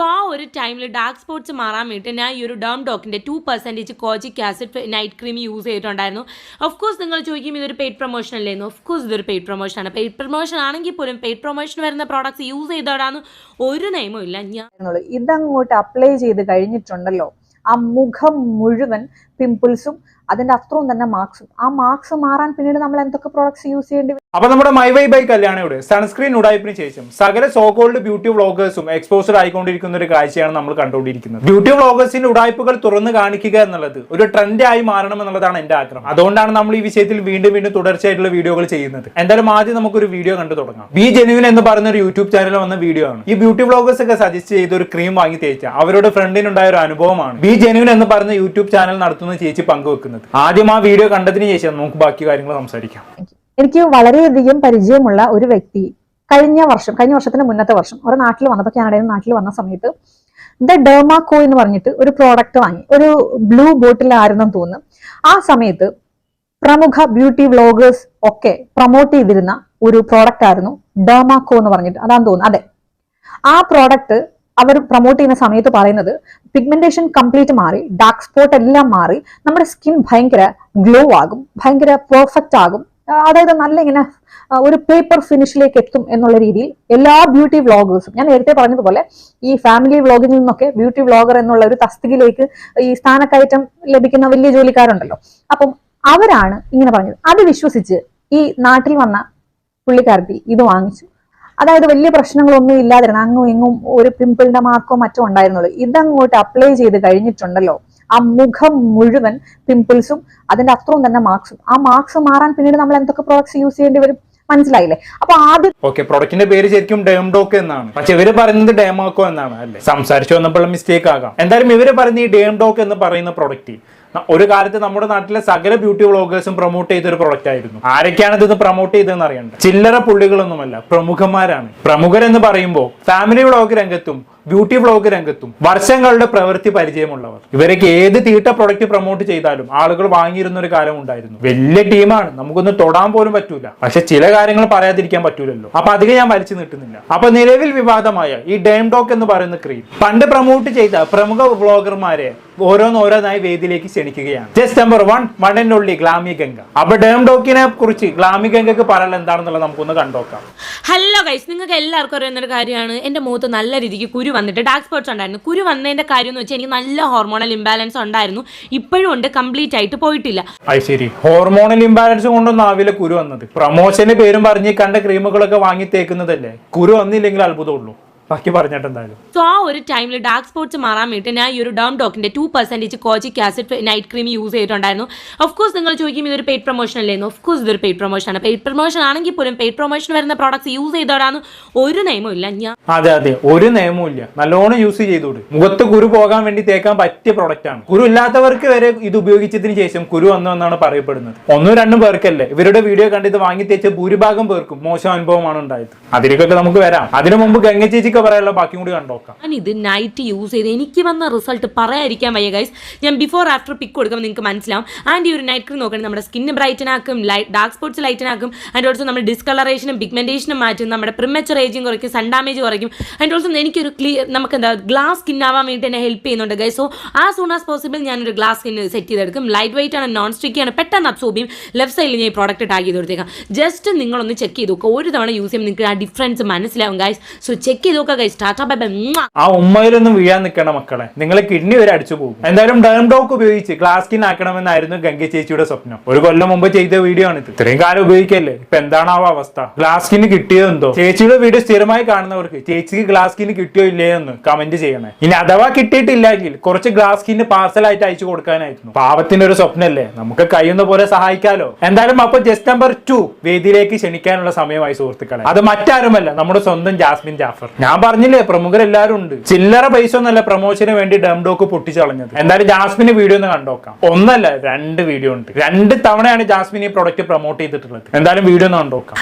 So ആ ഒരു ടൈമിൽ ഡാർക്ക് സ്പോട്ട്സ് മാറാൻ വേണ്ടിയിട്ട് ഞാൻ ഈ ഒരു Derm ഡോക്കിന്റെ two percentage kojic acid night cream use ചെയ്തിട്ടുണ്ടായിരുന്നു. ഓഫ് കോഴ്സ് നിങ്ങൾ ചോദിക്കും ഇതൊരു പെയ്ഡ് പ്രൊമോഷൻ അല്ലായിരുന്നു ഓഫ് കോഴ്സ് ഇതൊരു പെയ്ഡ് പ്രൊമോഷനാണ് പെയ്ഡ് പ്രൊമോഷൻ ആണെങ്കിൽ പോലും പെയ്ഡ് പ്രൊമോഷൻ വരുന്ന പ്രോഡക്ട്സ് യൂസ് ചെയ്തോടാന്ന് ഒരു നിയമവും ഇല്ല ഞാൻ ഇതങ്ങോട്ട് അപ്ലൈ ചെയ്ത് കഴിഞ്ഞിട്ടുണ്ടല്ലോ. ആ മുഖം മുഴുവൻ പിമ്പിൾസും അതിന്റെ അത്രയും തന്നെ മാർക്സും. ആ മാർക്സ് മാറാൻ പിന്നീട് നമ്മൾ എന്തൊക്കെ പ്രോഡക്ട്സ് യൂസ് ചെയ്യേണ്ടി വരും? അപ്പൊ നമ്മുടെ മൈ വൈ ബൈ കല്യാണയുടെ സൺസ്ക്രീൻ ഉടായ്പിന് ശേഷം സകല സോകോൾഡ് ബ്യൂട്ടി വ്ളോഗേഴ്സും എക്സ്പോസർ ആയിക്കൊണ്ടിരിക്കുന്ന ഒരു കാഴ്ചയാണ് നമ്മൾ കണ്ടുകൊണ്ടിരിക്കുന്നത്. ബ്യൂട്ടി വ്ളോഗേഴ്സിന്റെ ഉടായ്പകൾ തുറന്നു കാണിക്കുക എന്നുള്ളത് ഒരു ട്രെൻഡായി മാറണം എന്നുള്ളതാണ് എന്റെ ആഗ്രഹം. അതുകൊണ്ടാണ് നമ്മൾ ഈ വിഷയത്തിൽ വീണ്ടും വീണ്ടും തുടർച്ചയായിട്ടുള്ള വീഡിയോകൾ ചെയ്യുന്നത്. എന്തായാലും ആദ്യം നമുക്കൊരു വീഡിയോ കണ്ടു തുടങ്ങാം. ബി ജെനുവിൻ എന്ന് പറയുന്ന ഒരു യൂട്യൂബ് ചാനൽ വന്ന വീഡിയോ ആണ്. ഈ ബ്യൂട്ടി വ്ളോഗേഴ്സ് ഒക്കെ സജസ്റ്റ് ചെയ്ത് ഒരു ക്രീം വാങ്ങി തേച്ച. അവരുടെ ഫ്രണ്ടിനുണ്ടായ ഒരു അനുഭവമാണ്. ബി ജെനുവിൻ എന്ന് പറയുന്ന യൂട്യൂബ് ചാനൽ നടത്തുന്ന ചേച്ചി പങ്കുവെക്കുന്നത്. ആദ്യം ആ വീഡിയോ കണ്ടതിന് ശേഷം നമുക്ക് ബാക്കി കാര്യങ്ങൾ സംസാരിക്കാം. എനിക്ക് വളരെയധികം പരിചയമുള്ള ഒരു വ്യക്തി കഴിഞ്ഞ വർഷം കഴിഞ്ഞ വർഷത്തിന് മുന്നത്തെ വർഷം ഒരു നാട്ടിൽ വന്നപ്പോൾ കാനഡയിൽ നാട്ടിൽ വന്ന സമയത്ത് ദ ഡെർമാക്കോ എന്ന് പറഞ്ഞിട്ട് ഒരു പ്രോഡക്റ്റ് വാങ്ങി. ഒരു ബ്ലൂ ബോട്ടിലായിരുന്നെന്ന് തോന്നുന്നു. ആ സമയത്ത് പ്രമുഖ ബ്യൂട്ടി വ്ളോഗേഴ്സ് ഒക്കെ പ്രൊമോട്ട് ചെയ്തിരുന്ന ഒരു പ്രോഡക്റ്റ് ആയിരുന്നു ഡെർമാക്കോ എന്ന് പറഞ്ഞിട്ട്. അതാന്ന് തോന്നുന്നു. അതെ. ആ പ്രോഡക്റ്റ് അവർ പ്രൊമോട്ട് ചെയ്യുന്ന സമയത്ത് പറയുന്നത് പിഗ്മെന്റേഷൻ കംപ്ലീറ്റ് മാറി ഡാർക്ക് സ്പോട്ട് എല്ലാം മാറി നമ്മുടെ സ്കിൻ ഭയങ്കര ഗ്ലോ ആകും ഭയങ്കര പെർഫെക്റ്റ് ആകും. അതായത് നല്ല ഇങ്ങനെ ഒരു പേപ്പർ ഫിനിഷിലേക്ക് എത്തും എന്നുള്ള രീതിയിൽ എല്ലാ ബ്യൂട്ടി വ്ളോഗേഴ്സും ഞാൻ നേരത്തെ പറഞ്ഞതുപോലെ ഈ ഫാമിലി വ്ളോഗിൽ നിന്നൊക്കെ ബ്യൂട്ടി വ്ളോഗർ എന്നുള്ള ഒരു തസ്തികയിലേക്ക് ഈ സ്ഥാനക്കയറ്റം ലഭിക്കുന്ന വലിയ ജോലിക്കാരുണ്ടല്ലോ. അപ്പം അവരാണ് ഇങ്ങനെ പറഞ്ഞത്. അത് വിശ്വസിച്ച് ഈ നാട്ടിൽ വന്ന പുള്ളിക്കാരത്തി ഇത് വാങ്ങിച്ചു. അതായത് വലിയ പ്രശ്നങ്ങളൊന്നും ഇല്ലാതിരുന്ന അങ്ങും ഇങ്ങും ഒരു പിമ്പിളിന്റെ മാർക്കോ മറ്റോ ഉണ്ടായിരുന്നുള്ളൂ. ഇതങ്ങോട്ട് അപ്ലൈ ചെയ്ത് കഴിഞ്ഞിട്ടുണ്ടല്ലോ. ആ മുഖം മുഴുവൻ പിമ്പിൾസും അതിന്റെ അത്രയും തന്നെ മാർക്സും ആ മാർക്സ് മാറാൻ പിന്നീട് നമ്മൾ എന്തൊക്കെ പ്രോഡക്ട്സ് യൂസ് ചെയ്യേണ്ടി വരും? മനസ്സിലായില്ലേ? അപ്പൊ ആദ്യം ഓക്കെ പ്രൊഡക്റ്റിന്റെ പേര് ശരിക്കും ഡേംഡോക്ക് എന്നാണ്. പക്ഷെ ഇവർ പറയുന്നത് ഡേമാക്കോ എന്നാണ് അല്ലെ? സംസാരിച്ചു വന്നപ്പോഴും മിസ്റ്റേക്ക് ആകാം. എന്തായാലും ഇവർ പറയുന്ന ഈ ഡേംഡോക്ക് എന്ന് പറയുന്ന പ്രൊഡക്റ്റ് ഒരു കാലത്ത് നമ്മുടെ നാട്ടിലെ സകല ബ്യൂട്ടി വ്ളോഗേഴ്സും പ്രൊമോട്ട് ചെയ്ത ഒരു പ്രൊഡക്റ്റ് ആയിരുന്നു. ആരൊക്കെയാണ് ഇത് പ്രൊമോട്ട് ചെയ്തതെന്ന് അറിയണ്ട. ചില്ലറ പുള്ളികളൊന്നുമല്ല പ്രമുഖന്മാരാണ്. പ്രമുഖരെന്ന് പറയുമ്പോൾ ഫാമിലി വ്ളോഗ് രംഗത്തും ബ്യൂട്ടി വ്ളോഗ് രംഗത്തും വർഷങ്ങളുടെ പ്രവൃത്തി പരിചയമുള്ളവർ. ഇവരൊക്കെ ഏത് തീട്ട പ്രൊഡക്റ്റ് പ്രൊമോട്ട് ചെയ്താലും ആളുകൾ വാങ്ങിയിരുന്ന ഒരു കാലം ഉണ്ടായിരുന്നു. വലിയ ടീമാണ്. നമുക്കൊന്നും തൊടാൻ പോലും പറ്റൂല. പക്ഷെ ചില കാര്യങ്ങൾ പറയാതിരിക്കാൻ പറ്റൂലല്ലോ. അപ്പൊ അധികം ഞാൻ വലിച്ചു നീട്ടുന്നില്ല. അപ്പൊ നിലവിൽ വിവാദമായ ഈ ഡേം ഡോക്ക് എന്ന് പറയുന്ന ക്രീം പണ്ട് പ്രൊമോട്ട് ചെയ്ത പ്രമുഖ വ്ളോഗർമാരെ ഓരോന്നോരോന്നായി വേദിയിലേക്ക് ക്ഷണിക്കുകയാണ്. ജസ്റ്റ് നമ്പർ വൺ മണ്ണിനുള്ളി ഗ്ലാമി ഗംഗ. അപ്പൊ ഡേംഡോക്കിനെ കുറിച്ച് ഗ്ലാമി ഗംഗക്ക് പറയാൻ എന്താണെന്നുള്ളത് നമുക്കൊന്ന് കണ്ടോക്കാം. ഹലോ ഗൈസ് നിങ്ങൾക്ക് എല്ലാവർക്കും അറിയുന്ന ഒരു കാര്യമാണ്. എന്റെ മുഖത്ത് നല്ല രീതിക്ക് കുരു വന്നിട്ട് ഡാർക്ക് സ്പോട്ട്സ് ഉണ്ടായിരുന്നു. കുരു വന്നതിന്റെ കാര്യം എന്ന് വെച്ചാൽ എനിക്ക് നല്ല ഹോർമോണൽ ഇംബാലൻസ് ഉണ്ടായിരുന്നു. ഇപ്പോഴും ഉണ്ട്. കംപ്ലീറ്റ് ആയിട്ട് പോയിട്ടില്ല. ശരി ഹോർമോണൽ ഇംബാലൻസ് കൊണ്ടൊന്നും ആവില്ല കുരു വന്നത്. പ്രൊമോഷന് പേരും പറഞ്ഞ് കണ്ട ക്രീമുകളൊക്കെ വാങ്ങി തേക്കുന്നതല്ലേ? കുരു വന്നില്ലെങ്കിൽ അത്ഭുതമുള്ളൂ. ബാക്കി പറഞ്ഞിട്ട് എന്തായാലും. സോ ആ ഒരു ടൈമിൽ ഡാർക്ക് സ്പോട്ട്സ് മാറാൻ വേണ്ടി ഞാൻ ഈ ഒരു Derm ഡോക്കിന്റെ two percentage kojic acid night cream use ചെയ്തിട്ടുണ്ടായിരുന്നു. ഓഫ് കോഴ്സ് നിങ്ങൾ ചോദിക്കും ഇതൊരു പെയ്ഡ് പ്രൊമോഷൻ അല്ലേന്ന്? ഓഫ് കോഴ്സ് ഇതൊരു പെയ്ഡ് പ്രൊമോഷൻ ആണ്. പെയ്ഡ് പ്രൊമോഷൻ ആണെങ്കിൽ പോലും പെയ്ഡ് പ്രൊമോഷൻ വരുന്ന പ്രോഡക്ട്സ് യൂസ് ചെയ്തോടാന്ന് ഒരു നിയമവും ഇല്ല. ഞാൻ അതെ അതെ. ഒരു നിയമവും ഇല്ല. നല്ലോണം യൂസ് ചെയ്തോട്. മുഖത്ത് കുരു പോകാൻ വേണ്ടി തേക്കാൻ പറ്റിയ പ്രോഡക്റ്റ് ആണ്. കുരു ഇല്ലാത്തവർക്ക് വരെ ഇത് ഉപയോഗിച്ചതിന് ശേഷം കുരു വന്നു എന്നാണ് പറയപ്പെടുന്നത്. ഒന്നും രണ്ടും പേർക്കല്ലേ. ഇവരുടെ വീഡിയോ കണ്ട് ഇത് വാങ്ങി തേച്ച ഭൂരിഭാഗം പേർക്കും മോശം അനുഭവമാണ് ഉണ്ടായത്. അതിലേക്കൊക്കെ നമുക്ക് വരാം. അതിനു മുമ്പ് ഗംഗ ചേച്ചിക്ക് പറയാനുള്ള ബാക്കിയും കൂടി കണ്ടോക്കാം ഞാൻ ഇത് നൈറ്റ് യൂസ് ചെയ്ത് എനിക്ക് വന്ന റിസൾട്ട് പറയാതിരിക്കാൻ വയ്യ ഗൈസ് ഞാൻ ബിഫോർ ആഫ്റ്റർ പിക്ക് കൊടുക്കുമ്പോൾ നിങ്ങൾക്ക് മനസ്സിലാവും. ആൻഡ് ഈ ഒരു നൈറ്റ് ക്രീം നോക്കണം നമ്മുടെ സ്കിന്ന് ബ്രൈറ്റൻ ആക്കും ലൈറ്റ് ഡാർക്ക് സ്പോട്ട്സ് ലൈറ്റൻ ആക്കും. ആൻഡ് ഓൾസോ നമ്മുടെ ഡിസ്കളറേഷനും പിഗ്മെന്റേഷനും മാറ്റും. നമ്മുടെ പ്രിമച്ചർ ഏജിങ് കുറയ്ക്കും സൺ ഡാമേജ് കുറയ്ക്കും. ആൻഡ് ഓൾസോ എനിക്കൊരു ക്ലിയർ നമുക്ക് എന്താ ഗ്ലാസ് സ്കിൻ ആവാൻ വേണ്ടി എന്നെ ഹെൽപ്പ് ചെയ്യുന്നുണ്ട് guys so a soon as possible ഞാനൊരു ഗ്ലാസ് സ്കിൻ സെറ്റ് ചെയ്തെടുക്കും. ലൈറ്റ് വെയിറ്റ് ആണ് നോൺ സ്റ്റിക്കി ആണ്. പെട്ടെന്ന് അബ്സോർബ് ചെയ്യും. ലെഫ്റ്റ് സൈഡിൽ ഞാൻ ഈ പ്രോഡക്റ്റ് ടാഗ് ചെയ്ത് കൊടുത്തേക്കാം. ജസ്റ്റ് നിങ്ങളൊന്ന് ചെക്ക് ചെയ്ത് നോക്കുക ഒരു തവണ യൂസ് ചെയ്യുമ്പോൾ നിങ്ങൾക്ക് ആ ഡിഫറൻസ് മനസ്സിലാവും ഗൈസ് സോ ചെക്ക് ചെയ്ത് നോക്കുക ഗൈസ് ബൈ ബൈ. ആ ഉമ്മയിലൊന്നും വീഴാൻ നിൽക്കണ മക്കളെ. നിങ്ങളെ കിഡ്നി വരെ അടിച്ചു പോകും. എന്തായാലും ഡേം ഡോക്ക് ഉപയോഗിച്ച് ഗ്ലാസ് സ്കിൻ ആക്കണമെന്നായിരുന്നു ഗംഗ ചേച്ചിയുടെ സ്വപ്നം. ഒരു കൊല്ലം മുമ്പ് ചെയ്ത വീഡിയോ ആണ് ഇത് ഇത്രയും കാലം ഉപയോഗിക്കല്ലേ? ഇപ്പൊ എന്താണ് ആ അവസ്ഥ? ഗ്ലാസ് സ്കിൻ കിട്ടിയോ എന്തോ? ചേച്ചിയുടെ വീഡിയോ സ്ഥിരമായി കാണുന്നവർക്ക് ചേച്ചിക്ക് ഗ്ലാസ് സ്കിൻ കിട്ടിയോ ഇല്ലേ എന്ന് കമന്റ് ചെയ്യണേ. ഇനി അഥവാ കിട്ടിയിട്ടില്ലെങ്കിൽ കുറച്ച് ഗ്ലാസ് സ്കിൻ പാർസലായിട്ട് അയച്ചു കൊടുക്കാനായിരുന്നു. പാവത്തിന്റെ ഒരു സ്വപ്നല്ലേ? നമുക്ക് കഴിയുന്ന പോലെ സഹായിക്കാലോ? എന്തായാലും അപ്പൊ ജസ്റ്റ് നമ്പർ ടു വേദിയിലേക്ക് ക്ഷണിക്കാനുള്ള സമയമായി സുഹൃത്തുക്കളെ. അത് മറ്റാരുമല്ല നമ്മുടെ സ്വന്തം ജാസ്മിൻ ജാഫർ. ഞാൻ പറഞ്ഞില്ലേ പ്രമുഖരെല്ലാരും ഉണ്ട്. ചില്ലറ പൈസ ഒന്നല്ല പ്രൊമോഷന് വേണ്ടി ഡംഡോക്ക് പൊട്ടിച്ചളഞ്ഞത്. എന്തായാലും ജാസ്മിന് വീഡിയോ ഒന്ന് കണ്ടോക്കാം ഒന്നല്ല രണ്ട് വീഡിയോ ഉണ്ട്. രണ്ട് തവണയാണ് ജാസ്മിൻ ഈ പ്രൊഡക്റ്റ് പ്രൊമോട്ട് ചെയ്തിട്ടുള്ളത്. എന്തായാലും വീഡിയോ ഒന്ന് കണ്ടോക്കാം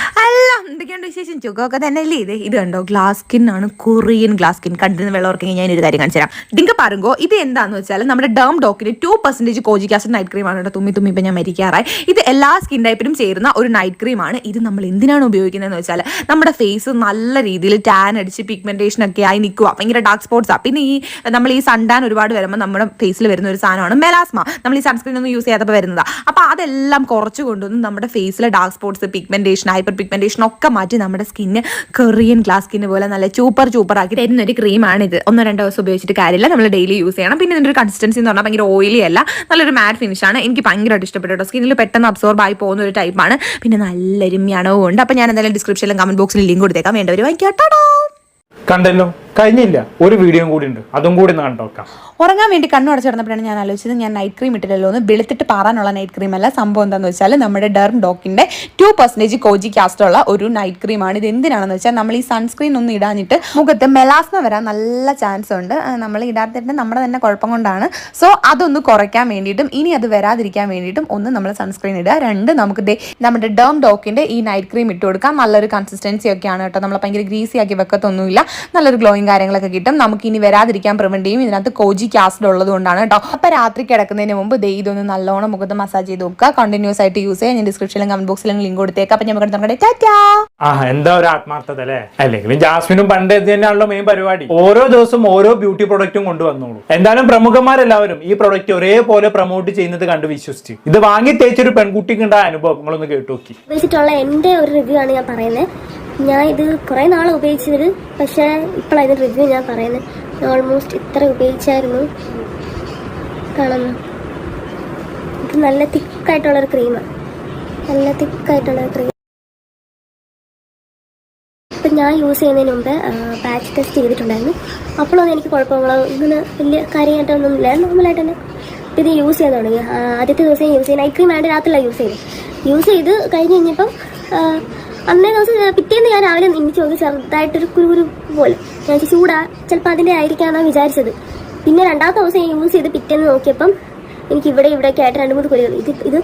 എന്തൊക്കെയുണ്ട് വിശേഷം? ചുഖമൊക്കെ തന്നെ അല്ലേ ഇത്? ഇത് കണ്ടോ ഗ്ലാസ് സ്കിൻ ആണ് കൊറിയൻ ഗ്ലാസ് സ്കിൻ കണ്ടിരുന്ന വെള്ളമൊക്കെ ഞാൻ ഒരു കാര്യം കാണിച്ചു തരാം ഡിങ്ക പറയുമ്പോൾ ഇത് എന്താന്ന് വെച്ചാൽ നമ്മുടെ Derm ഡോക്കിന് two percentage kojic acid night cream ആണ് കേട്ടോ തുമ്മി തുമ്മി ഇപ്പം ഞാൻ മരിക്കാറായി. ഇത് എല്ലാ സ്കിൻ ടൈപ്പിനും ചേരുന്ന ഒരു നൈറ്റ് ക്രീം ആണ്. ഇത് നമ്മൾ എന്തിനാണ് ഉപയോഗിക്കുന്നതെന്ന് വെച്ചാൽ നമ്മുടെ ഫേസ് നല്ല രീതിയിൽ ടാൻ അടിച്ച് പിഗ്മെന്റ് പിഗ്മെന്റേഷൻ ഒക്കെ ആയി നിൽക്കുക ഭയങ്കര ഡാർക്ക് സ്പോട്ട്സാ പിന്നെ ഈ നമ്മൾ ഈ സൺടാൻ ഒരുപാട് വരുമ്പോൾ നമ്മുടെ ഫേസിൽ വരുന്ന ഒരു സാധനമാണ് മെലാസ്മ നമ്മൾ ഈ സൺസ്ക്രീൻ ഒന്നും യൂസ് ചെയ്യാത്തപ്പോൾ വരുന്നത്. അപ്പോൾ അതെല്ലാം കുറച്ച് കൊണ്ടുവന്ന് നമ്മുടെ ഫേസിലെ dark spots pigmentation hyper pigmentation ഒക്കെ മാറ്റി നമ്മുടെ സ്കിന്ന് കൊറിയൻ ഗ്ലാസ് സ്കിന്ന് പോലെ നല്ല ചൂപ്പർ ചൂപ്പർ ആക്കി തരുന്ന ഒരു ക്രീമാണ് ഇത് ഒന്നോ രണ്ടോ ദിവസം ഉപയോഗിച്ചിട്ട് കാര്യമില്ല. നമ്മൾ ഡെയിലി യൂസ് ചെയ്യണം. പിന്നെ ഇതിന്റെ ഒരു കൺസിസ്റ്റൻസി എന്ന് പറഞ്ഞാൽ ഭയങ്കര ഓയിലി അല്ല. നല്ലൊരു മാറ്റ് ഫിനിഷ് ആണ്. എനിക്ക് ഭയങ്കരമായിട്ട് ഇഷ്ടപ്പെട്ടു കേട്ടോ. സ്കിന്നിൽ പെട്ടെന്ന് അബ്സോർബ് ആയി പോകുന്ന ഒരു ടൈപ്പാണ് പിന്നെ നല്ലൊരു മണവും ഉണ്ട്. അപ്പോൾ ഞാൻ എന്തായാലും ഡിസ്ക്രിപ്ഷനിലും കമന്റ് ബോക്സിൽ ലിങ്ക് കൊടുത്തേക്കാം. വേണ്ടവർ വായിക്കാട്ടോ കണ്ടല്ലോ? കഴിഞ്ഞില്ല. ഒരു വീഡിയോ കൂടി ഉണ്ട്. അതും കൂടി ഒന്ന് ഉറങ്ങാൻ വേണ്ടി കണ്ണു അടച്ചിടന്നപ്പോഴാണ് ഞാൻ ആലോചിച്ചത് ഞാൻ നൈറ്റ് ക്രീം ഇട്ടില്ലല്ലോ എന്ന്. വെളുത്തിട്ട് പാറാനുള്ള നൈറ്റ് ക്രീം അല്ല. സംഭവം എന്താണെന്ന് വെച്ചാൽ നമ്മുടെ ഡെർം ഡോക്കിന്റെ ടു പെർസെന്റേജ് കോജി കാസ്റ്റ് ഉള്ള ഒരു നൈറ്റ് ക്രീമാണ് ഇത് എന്തിനാണെന്ന് വെച്ചാൽ നമ്മൾ ഈ സൺസ്ക്രീൻ ഒന്നും ഇടാഞ്ഞിട്ട് മുഖത്ത് മെലാസ്മ വരാൻ നല്ല ചാൻസ് ഉണ്ട്. നമ്മൾ ഇടാത്തിട്ട് നമ്മുടെ തന്നെ കുഴപ്പം കൊണ്ടാണ്. സോ അതൊന്ന് കുറയ്ക്കാൻ വേണ്ടിയിട്ടും ഇനി അത് വരാതിരിക്കാൻ വേണ്ടിയിട്ടും ഒന്ന് നമ്മൾ സൺസ്ക്രീൻ ഇടുക. രണ്ട് നമുക്ക് ദേ നമ്മുടെ ഡേം ഡോക്കിന്റെ ഈ നൈറ്റ് ക്രീം ഇട്ട് കൊടുക്കാം നല്ലൊരു കൺസിസ്റ്റൻസി ഒക്കെയാണ് കേട്ടോ. നമ്മൾ ഭയങ്കര ഗ്രീസി ആക്കി വെക്കത്തൊന്നുമില്ല. നല്ലൊരു ഗ്ലോയിങ് കാര്യങ്ങളൊക്കെ കിട്ടും. നമുക്ക് ഇനി വരാതിരിക്കാൻ പ്രിവെന്റ് ചെയ്യും ഇതിനകത്ത് കോജി കാസ്റ്റ് ഉള്ളത് കൊണ്ടാണ് കേട്ടോ. അപ്പൊ രാത്രി കിടക്കുന്നതിന് മുമ്പ് ദേ ഇതൊന്ന് നല്ലോണം മുഖത്ത് മസാജ് ചെയ്ത് നോക്കുക. കണ്ടിന്യൂസ് ആയിട്ട് യൂസ് ചെയ്യാം. ഞാൻ ഡിസ്ക്രിപ്ഷനിലും കമന്റ് ബോക്സിലും ലിങ്ക് കൊടുത്തേക്കാം. അപ്പൊ നമുക്ക് ടാറ്റാ. ആ എന്താ ഒരു ആത്മാർത്ഥത അല്ലേ? അല്ലെങ്കിലും ജാസ്മിനും പണ്ട് തന്നെയാണല്ലോ മെയിൻ പരിപാടി. ഓരോ ദിവസം ഓരോ ബ്യൂട്ടി പ്രൊഡക്റ്റും കൊണ്ടുവന്നോളൂ. എന്തായാലും പ്രമുഖന്മാരെല്ലാവരും ഈ പ്രൊഡക്റ്റ് ഒരേപോലെ പ്രൊമോട്ട് ചെയ്യുന്നത് കണ്ട് വിശ്വസിച്ച്. ഇത് വാങ്ങി തേച്ചൊരു പെൺകുട്ടിക്ക് ഉണ്ടായ അനുഭവം. നിങ്ങളൊന്ന് കേട്ടു നോക്കി. എന്റെ ഒരു റിവ്യൂ ആണ് ഞാൻ പറയുന്നത്. ഞാൻ ഇത് കുറേ നാൾ ഉപയോഗിച്ചത് പക്ഷേ ഇപ്പോഴാണ് റിവ്യൂ ഞാൻ പറയുന്നത് ഓൾമോസ്റ്റ് ഇത്ര ഉപയോഗിച്ചായിരുന്നു കാണുന്നു. ഇത് നല്ല തിക്കായിട്ടുള്ളൊരു ക്രീമാണ് നല്ല തിക്കായിട്ടുള്ളൊരു ക്രീം ഇപ്പം ഞാൻ യൂസ് ചെയ്യുന്നതിന് മുമ്പ് ബാച്ച് ടെസ്റ്റ് ചെയ്തിട്ടുണ്ടായിരുന്നു. അപ്പോഴൊന്നും എനിക്ക് കുഴപ്പങ്ങളോ ഇങ്ങനെ വലിയ കാര്യമായിട്ടൊന്നും ഇല്ല. നോർമലായിട്ട് തന്നെ. ഇത് യൂസ് ചെയ്യാൻ തുടങ്ങി. ആദ്യത്തെ ദിവസം യൂസ് ചെയ്യുന്ന ഐ ക്രീം വേണ്ട രാത്രിയിലാണ് യൂസ് ചെയ്തത്. യൂസ് ചെയ്ത് കഴിഞ്ഞ് കഴിഞ്ഞപ്പം അന്നേ ദിവസം പിറ്റേന്ന് ഞാൻ രാവിലെ എനിക്ക് നോക്കി ചെറുതായിട്ടൊരു കുരുകുരു പോലെ. ഞാൻ ചൂടാ ചിലപ്പോൾ അതിന്റെ ആയിരിക്കാമെന്നാണ് വിചാരിച്ചത്. പിന്നെ രണ്ടാമത്തെ ദിവസം ഞാൻ യൂസ് ചെയ്ത് പിറ്റേന്ന് നോക്കിയപ്പം എനിക്ക് ഇവിടെ ഇവിടെയൊക്കെ ആയിട്ട് രണ്ട് മൂന്ന് കുരുകൾ ഇത് ഇത്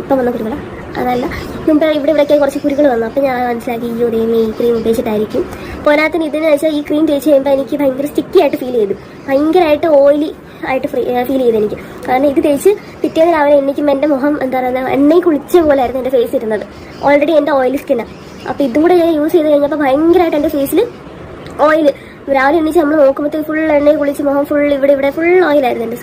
ഇപ്പം വന്ന കുരുകളാണ് അതല്ല മുമ്പ് ഇവിടെ ഇവിടെയൊക്കെ കുറച്ച് കുരുകൾ വന്നു. അപ്പം ഞാൻ മനസ്സിലാക്കി ഈ ദൈവമേ ഈ ക്രീം ഉപയോഗിച്ചിട്ടായിരിക്കും. പോരാത്തിന് ഇതിന് വെച്ചാൽ ഈ ക്രീം തേച്ച് കഴിയുമ്പോൾ എനിക്ക് ഭയങ്കര സ്റ്റിക്കി ആയിട്ട് ഫീൽ ചെയ്തു. ഭയങ്കരമായിട്ട് ഓയിലി ആയിട്ട് ഫീൽ ചെയ്തു എനിക്ക്. കാരണം ഇത് തേച്ച് പിറ്റേന്ന് രാവിലെ എണ്ണിക്കുമ്പോൾ എന്റെ മുഖം എന്താ പറയുക എണ്ണയിൽ കുളിച്ച പോലായിരുന്നു എന്റെ ഫേസ് ഇരുന്നത്. ഓൾറെഡി എന്റെ ഓയിലി സ്കിന്നാണ് അപ്പോൾ ഇതും കൂടെ ഞാൻ യൂസ് ചെയ്ത് കഴിഞ്ഞപ്പോൾ ഭയങ്കരമായിട്ട് എന്റെ ഫേസിൽ ഓയിൽ രാവിലെ എണ്ണിച്ച് നമ്മൾ നോക്കുമ്പോഴത്തേക്ക് ഫുൾ എണ്ണയിൽ കുളിച്ച് മുഖം ഫുൾ ഇവിടെ ഇവിടെ ഫുൾ ഓയിലായിരുന്നു എന്റെ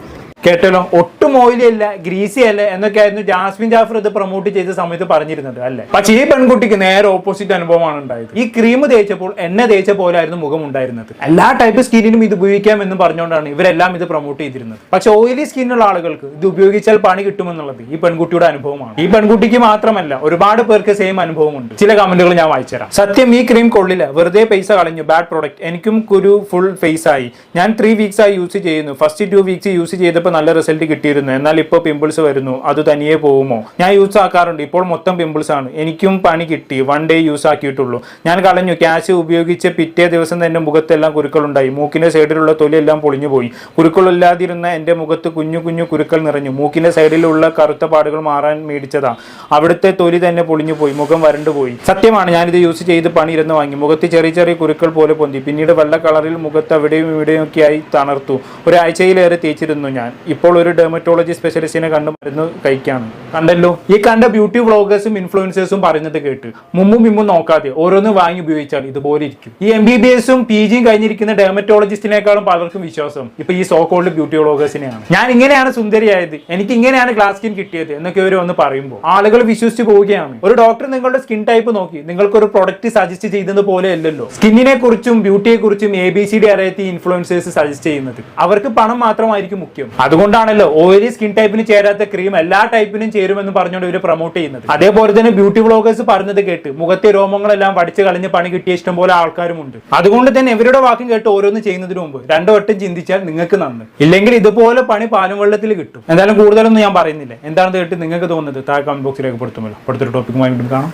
കേട്ടല്ലോ? ഒട്ടും ഓയിലിയല്ല ഗ്രീസി അല്ല എന്നൊക്കെയായിരുന്നു ജാസ്മിൻ ജാഫർ ഇത് പ്രൊമോട്ട് ചെയ്ത സമയത്ത് പറഞ്ഞിരുന്നത് അല്ലേ? പക്ഷേ ഈ പെൺകുട്ടിക്ക് നേരെ ഓപ്പോസിറ്റ് അനുഭവമാണ് ഉണ്ടായത്. ഈ ക്രീം തേച്ചപ്പോൾ എണ്ണ തേച്ച പോലായിരുന്നു മുഖം ഉണ്ടായിരുന്നത്. എല്ലാ ടൈപ്പ് സ്കിന്നിനും ഇത് ഉപയോഗിക്കാം എന്ന് പറഞ്ഞുകൊണ്ടാണ് ഇവരെല്ലാം ഇത് പ്രൊമോട്ട് ചെയ്തിരുന്നത്. പക്ഷെ ഓയിലി സ്കിന്നുള്ള ആളുകൾക്ക് ഇത് ഉപയോഗിച്ചാൽ പണി കിട്ടുമെന്നുള്ളത് ഈ പെൺകുട്ടിയുടെ അനുഭവമാണ്. ഈ പെൺകുട്ടിക്ക് മാത്രമല്ല ഒരുപാട് പേർക്ക് സെയിം അനുഭവമുണ്ട്. ചില കമന്റുകൾ ഞാൻ വായിച്ചുതരാം. സത്യം ഈ ക്രീം കൊള്ളില്ല. വെറുതെ പൈസ കളഞ്ഞു. ബാഡ് പ്രോഡക്റ്റ് എനിക്കും കുരു ഫുൾ ഫേസ് ആയി. ഞാൻ ത്രീ വീക്സ് ആയി യൂസ് ചെയ്യുന്നു. ഫസ്റ്റ് ടു വീക്സ് യൂസ് ചെയ്തപ്പോൾ നല്ല റിസൾട്ട് കിട്ടിയിരുന്നു. എന്നാൽ ഇപ്പോൾ പിമ്പിൾസ് വരുന്നു. അത് തനിയെ പോകുമോ? ഞാൻ യൂസ് ആക്കാറുണ്ട്. ഇപ്പോൾ മൊത്തം പിമ്പിൾസ് ആണ്. എനിക്കും പണി കിട്ടി. വൺ ഡേ യൂസ് ആക്കിയിട്ടുള്ളൂ. ഞാൻ കളഞ്ഞു. ക്യാഷ് ഉപയോഗിച്ച് പിറ്റേ ദിവസം തന്നെ മുഖത്തെല്ലാം കുരുക്കളുണ്ടായി. മൂക്കിന്റെ സൈഡിലുള്ള തൊലിയെല്ലാം പൊളിഞ്ഞു പോയി. കുരുക്കളില്ലാതിരുന്ന എന്റെ മുഖത്ത് കുഞ്ഞു കുഞ്ഞു കുരുക്കൾ നിറഞ്ഞു. മൂക്കിന്റെ സൈഡിലുള്ള കറുത്ത പാടുകൾ മാറാൻ മേടിച്ചതാ. അവിടുത്തെ തൊലി തന്നെ പൊളിഞ്ഞു പോയി. മുഖം വരണ്ടുപോയി സത്യമാണ് ഞാനിത് യൂസ് ചെയ്ത് പണി ഇരുന്ന് വാങ്ങി. മുഖത്ത് ചെറിയ ചെറിയ കുരുക്കൾ പോലെ പൊന്തി. പിന്നീട് വെള്ള കളറിൽ മുഖത്ത് അവിടെയും ഇവിടെയും ഒക്കെയായി തണർത്തു. ഒരാഴ്ചയിലേറെ തേച്ചിരുന്നു ഞാൻ. ഇപ്പോൾ ഒരു ഡെർമറ്റോളജി സ്പെഷ്യലിസ്റ്റിനെ കണ്ട് മരുന്ന് കഴിക്കാണ്. കണ്ടല്ലോ? ഈ കണ്ട ബ്യൂട്ടി വ്ളോഗേഴ്സും ഇൻഫ്ലുവൻസേഴ്സും പറയുന്നത് കേട്ട്. മുമ്പും മുമ്പും നോക്കാതെ ഓരോന്ന് വാങ്ങി ഉപയോഗിച്ചാൽ ഇതുപോലെ ഇരിക്കും. ഈ എം ബി ബി എസും പി ജിയും കഴിഞ്ഞിരിക്കുന്ന ഡെർമറ്റോളജിസ്റ്റിനേക്കാളും പലർക്കും വിശ്വാസം ഇപ്പൊ ഈ സോ കോൾഡ് ബ്യൂട്ടി വ്ളോഗേഴ്സിനെയാണ് ഞാൻ ഇങ്ങനെയാണ് സുന്ദരിയായത്. എനിക്ക് ഇങ്ങനെയാണ് ഗ്ലാസ് സ്കിൻ കിട്ടിയത് എന്നൊക്കെ ഇവർ വന്ന് പറയുമ്പോൾ ആളുകൾ വിശ്വസിച്ച് പോവുകയാണ്. ഒരു ഡോക്ടർ നിങ്ങളുടെ സ്കിൻ ടൈപ്പ് നോക്കി നിങ്ങൾക്ക് ഒരു പ്രൊഡക്റ്റ് സജസ്റ്റ് ചെയ്തത് പോലെ അല്ലല്ലോ. സ്കിന്നിനെ കുറിച്ചും ബ്യൂട്ടിയെ കുറിച്ചും എ ബി സി ഡി അറിയാത്ത ഇൻഫ്ലുവൻസേഴ്സ് സജസ്റ്റ് ചെയ്യുന്നത്. അവർക്ക് പണം മാത്രമായിരിക്കും മുഖ്യം. അതുകൊണ്ടാണല്ലോ ഓയിലി സ്കിൻ ടൈപ്പിന് ചേരാത്ത ക്രീം എല്ലാ ടൈപ്പിനും ചേരുമെന്ന് പറഞ്ഞുകൊണ്ട് ഇവർ പ്രൊമോട്ട് ചെയ്യുന്നത്. അതേപോലെ തന്നെ ബ്യൂട്ടി ബ്ലോഗേഴ്സ് പറഞ്ഞത് കേട്ട് മുഖത്തെ രോമങ്ങളെല്ലാം പഠിച്ച് കളഞ്ഞ് പണി കിട്ടിയ ഇഷ്ടംപോലെ ആൾക്കാരുമുണ്ട് അതുകൊണ്ട് തന്നെ ഇവരുടെ വാക്കും കേട്ട് ഓരോന്ന് ചെയ്യുന്നതിന് മുമ്പ് രണ്ടു വട്ടം ചിന്തിച്ചാൽ നിങ്ങൾക്ക് നന്ന്. ഇല്ലെങ്കിൽ ഇതുപോലെ പണി പാലും വെള്ളത്തിൽ കിട്ടും. എന്തായാലും കൂടുതലൊന്നും ഞാൻ പറയുന്നില്ല. എന്താണെന്ന് കേട്ട് നിങ്ങൾക്ക് തോന്നുന്നത് താഴെ കമന്റ് ബോക്സിൽ രേഖപ്പെടുത്തുമല്ലോ അടുത്തൊരു ടോപ്പിക്കുമായി വീണ്ടും കാണാം.